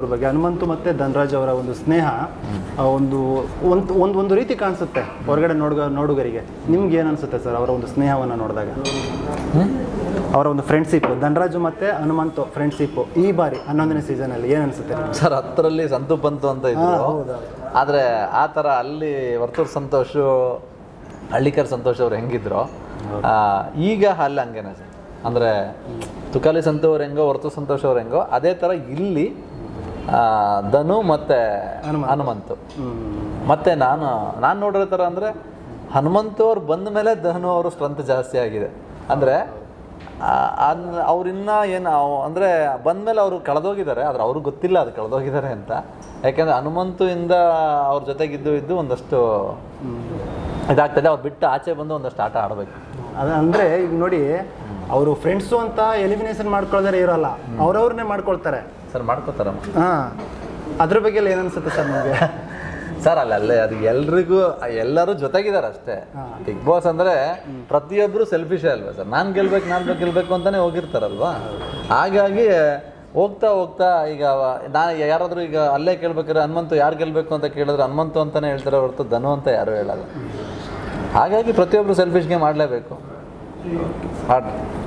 ಅವ್ರ ಬಗ್ಗೆ ಹನುಮಂತು ಮತ್ತೆ ಧನರಾಜ್ ಅವರ ಒಂದು ಸ್ನೇಹ ಆ, ಒಂದು ಒಂದು ಒಂದು ಒಂದು ರೀತಿ ಕಾಣಿಸುತ್ತೆ ಹೊರಗಡೆ ನೋಡುಗ ನೋಡುಗರಿಗೆ. ನಿಮ್ಗೆ ಏನು ಅನ್ಸುತ್ತೆ ಸರ್ ಅವರ ಒಂದು ಸ್ನೇಹವನ್ನು ನೋಡಿದಾಗ? ಅವರ ಒಂದು ಫ್ರೆಂಡ್ಶಿಪ್ ಧನರಾಜು ಮತ್ತೆ ಹನುಮಂತು ಫ್ರೆಂಡ್ಶಿಪ್ ಈ ಬಾರಿ ಹನ್ನೊಂದನೇ ಸೀಸನ್ ಅಲ್ಲಿ ಏನು ಅನ್ಸುತ್ತೆ? ಸರ್ ಹತ್ತರಲ್ಲಿ ಸಂತು ಬಂತು ಅಂತ ಇದ್ರು. ಆದರೆ ಆ ಥರ ಅಲ್ಲಿ ವರ್ತೂರ್ ಸಂತೋಷ್ ಹಳ್ಳಿಕರ್ ಸಂತೋಷ್ ಅವ್ರು ಹೆಂಗಿದ್ರು ಈಗ ಅಲ್ಲಿ ಹಂಗೇನೆ ಸರ್. ಅಂದರೆ ತುಕಾಲಿ ಸಂತು ಅವ್ರು ಹೆಂಗೋ ವರ್ತೂರ್ ಸಂತೋಷ್ ಅವ್ರು ಹೆಂಗೋ ಅದೇ ಥರ ಇಲ್ಲಿ ಧನು ಮತ್ತು ಹನುಮಂತು. ಮತ್ತೆ ನಾನು ನಾನು ನೋಡಿರೋ ಥರ ಅಂದರೆ ಹನುಮಂತು ಅವ್ರು ಬಂದ ಮೇಲೆ ಧನು ಅವರು ಸ್ಟ್ರೆಂತ್ ಜಾಸ್ತಿ ಆಗಿದೆ. ಅಂದರೆ ಅವ್ರಿನ್ನ ಏನು ಅಂದರೆ ಬಂದಮೇಲೆ ಅವರು ಕಳೆದೋಗಿದ್ದಾರೆ ಆದ್ರೆ ಅವ್ರಿಗೆ ಗೊತ್ತಿಲ್ಲ ಅದು ಕಳೆದೋಗಿದ್ದಾರೆ ಅಂತ. ಯಾಕೆಂದರೆ ಹನುಮಂತು ಇಂದ ಅವ್ರ ಜೊತೆಗಿದ್ದು ಇದ್ದು ಒಂದಷ್ಟು ಇದಾಗ್ತದೆ. ಅವ್ರು ಬಿಟ್ಟು ಆಚೆ ಬಂದು ಒಂದಷ್ಟು ಆಟ ಆಡಬೇಕು. ಅದ ಅಂದ್ರೆ ಈಗ ನೋಡಿ ಅವರು ಫ್ರೆಂಡ್ಸು ಅಂತ ಎಲಿಮಿನೇಷನ್ ಮಾಡ್ಕೊಳ್ದಾರೆ ಇರೋಲ್ಲ. ಅವ್ರವ್ರನ್ನೇ ಮಾಡ್ಕೊಳ್ತಾರೆ. ಸರ್ ಮಾಡ್ಕೋತಾರಮ್ಮ ಹಾಂ. ಅದ್ರ ಬಗ್ಗೆ ಎಲ್ಲ ಏನನ್ಸುತ್ತೆ ಸರ್ ನಿಮಗೆ? ಸರ್ ಅಲ್ಲ ಅಲ್ಲೇ ಅದು ಎಲ್ರಿಗೂ ಎಲ್ಲರೂ ಜೊತೆಗಿದ್ದಾರೆ ಅಷ್ಟೇ. ಬಿಗ್ ಬಾಸ್ ಅಂದ್ರೆ ಪ್ರತಿಯೊಬ್ಬರು ಸೆಲ್ಫಿಶೇ ಅಲ್ವಾ ಸರ್ ನಾನು ಗೆಲ್ಬೇಕು ನಾನು ಗೆಲ್ಬೇಕು ಅಂತಾನೆ ಹೋಗಿರ್ತಾರಲ್ವಾ? ಹಾಗಾಗಿ ಹೋಗ್ತಾ ಹೋಗ್ತಾ ಈಗ ನಾನು ಯಾರಾದರೂ ಈಗ ಅಲ್ಲೇ ಕೇಳ್ಬೇಕಾದ್ರೆ ಹನುಮಂತು ಯಾರು ಗೆಲ್ಬೇಕು ಅಂತ ಕೇಳಿದ್ರೆ ಹನುಮಂತು ಅಂತಾನೆ ಹೇಳ್ತಾರೆ ಹೊರತು ಧನು ಅಂತ ಯಾರು ಹೇಳಲ್ಲ. ಹಾಗಾಗಿ ಪ್ರತಿಯೊಬ್ಬರು ಸೆಲ್ಫಿಶ್ಗೆ ಮಾಡಲೇಬೇಕು. Hard.